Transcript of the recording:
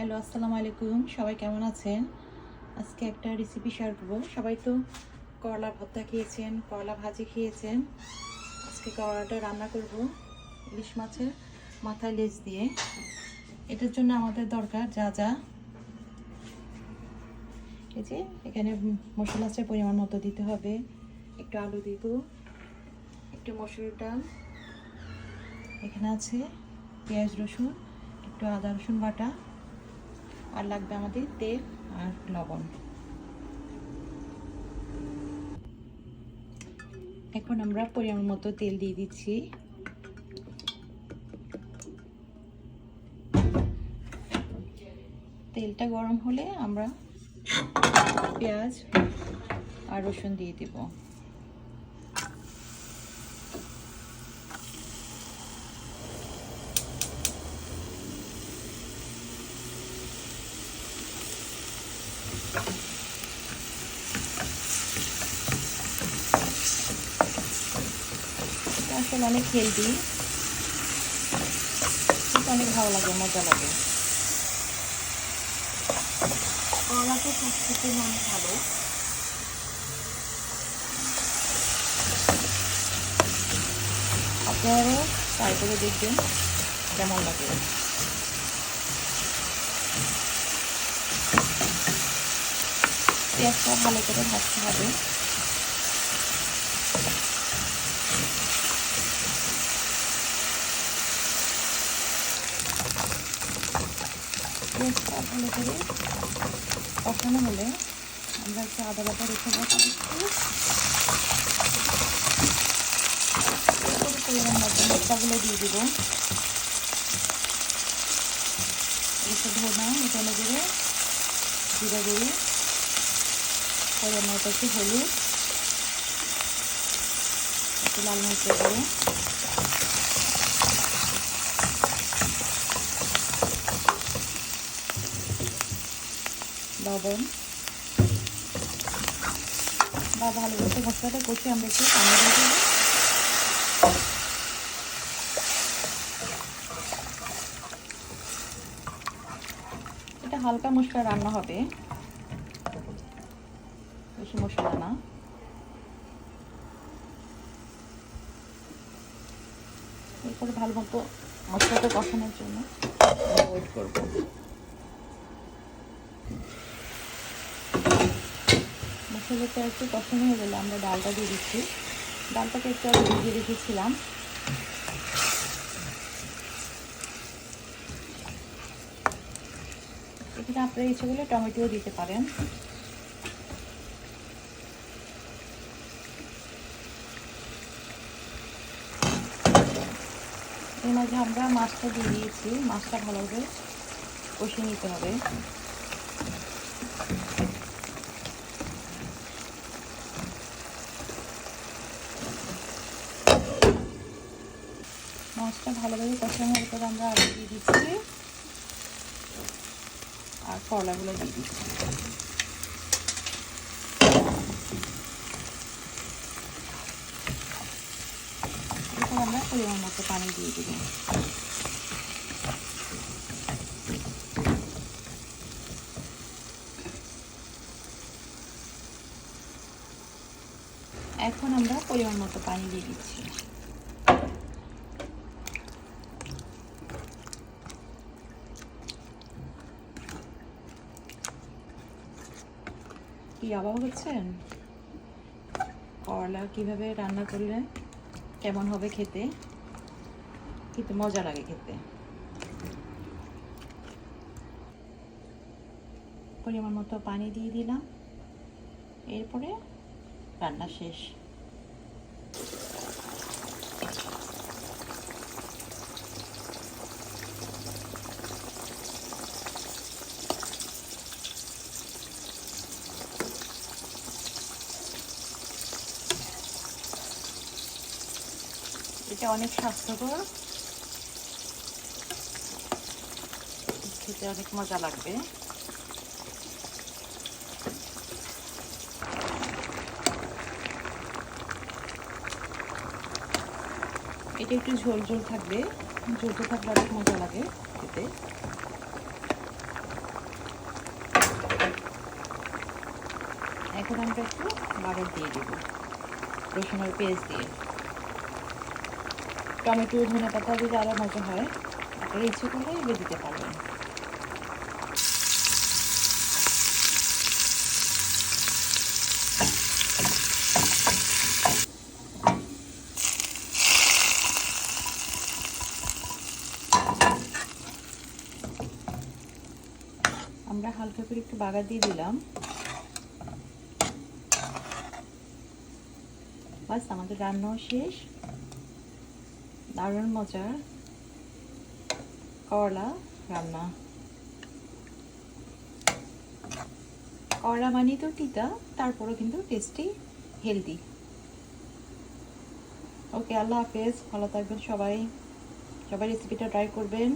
Hello, আসসালামু আলাইকুম। সবাই কেমন আছেন? আজকে একটা রেসিপি শেয়ার করব। সবাই তো করলা ভর্তা খেয়েছেন, করলা ভাজি খেয়েছেন। আজকে করলাটা রান্না করব ইলিশ মাছের মাথায় লেজ দিয়ে। এটার জন্য আমাদের দরকার যা যা। এই যে, এখানে মশলাটা পরিমাণ মতো দিতে হবে। একটু আলু দিব, একটু মসুর ডাল। এখানে আছে পেঁয়াজ রসুন, একটু আদা রসুন বাটা। আর লাগবে আমাদের তেল আর লবণ। এখন আমরা পরিমাণ মতো তেল দিয়ে দিচ্ছি। তেলটা গরম হলে আমরা পেঁয়াজ আর রসুন দিয়ে দিব। আসলে অনেক হেলদি অনেক ভালো লাগে, মজা লাগে। করলা তো স্বাস্থ্যের অনেক ভালো। আপনারাও ট্রাই করে দেখবেন কেমন লাগে। পেঁয়াজটা ভালো করে ভাজতে হবে। পেঁয়াজটা ভালো করে কষানো হলে আমরা একটু আদা বাটা রেখে বসা মতো মশলাগুলো দিয়ে দিব একটু ধনা ধনে গুঁড়ো জিরা গুঁড়ি মতো হলুদ লাল মরিচের গুঁড়ো। লবণ বা ভালো মতো মশলাটা কষে আমরা একটু পানি দিয়ে এটা হালকা মশলা রান্না হবে। বেশি মশলা না। এরপরে ভালো মতো মশলাটা কষানোর জন্য ওয়েট করব। মশলাটা একটু কষানো হয়ে গেলে, আমরা ডালটা দিয়ে দিচ্ছি। ডালটাকে একটু আগে ভিজিয়ে রেখেছিলাম। এখানে আপনারা ইচ্ছে করলে টমেটোও দিতে পারেন। এর মাঝে আমরা মাছটা দিয়ে দিয়েছি। মাছটা ভালোভাবে কষিয়ে নিতে হবে। মাছটা ভালোভাবে কষানোর পর আমরা আলু দিয়ে দিচ্ছি। আর করলাগুলো দিয়ে দিচ্ছি। এরপর আমরা পরিমাণ মতো পানি দিয়ে দিব। এখন আমরা পরিমাণ মতো পানি দিয়ে দিচ্ছি। কি অবাক হচ্ছেন করলা কীভাবে রান্না করলে কেমন হবে খেতে? কিন্তু মজা লাগে খেতে। পরিমাণ মতো পানি দিয়ে দিলাম। এরপরে রান্না শেষ। এটা অনেক স্বাস্থ্যকর। খেতে অনেক মজা লাগবে। এটা একটু ঝোল ঝোল থাকবে। ঝোলটা থাকলে অনেক মজা লাগে খেতে। এখন আমরা একটু বাগার দিয়ে দেবো। রসুনের পেস্ট দিয়ে। টমেটো ধনে পাতা দিলে আরও মজা হয়। আপনারা ইচ্ছে করলে এগুলো দিতে পারবেন আমরা হালকা করে একটু বাগার দিয়ে দিলাম। বাস, আমাদের রান্নাও শেষ। দারুণ মজার করলা রান্না। করলা মানে তো টিতা তারপরও কিন্তু টেস্টি হেলদি ওকে আল্লাহ হাফেজ, ভালো থাকবেন সবাই। সবাই রেসিপিটা ট্রাই করবেন।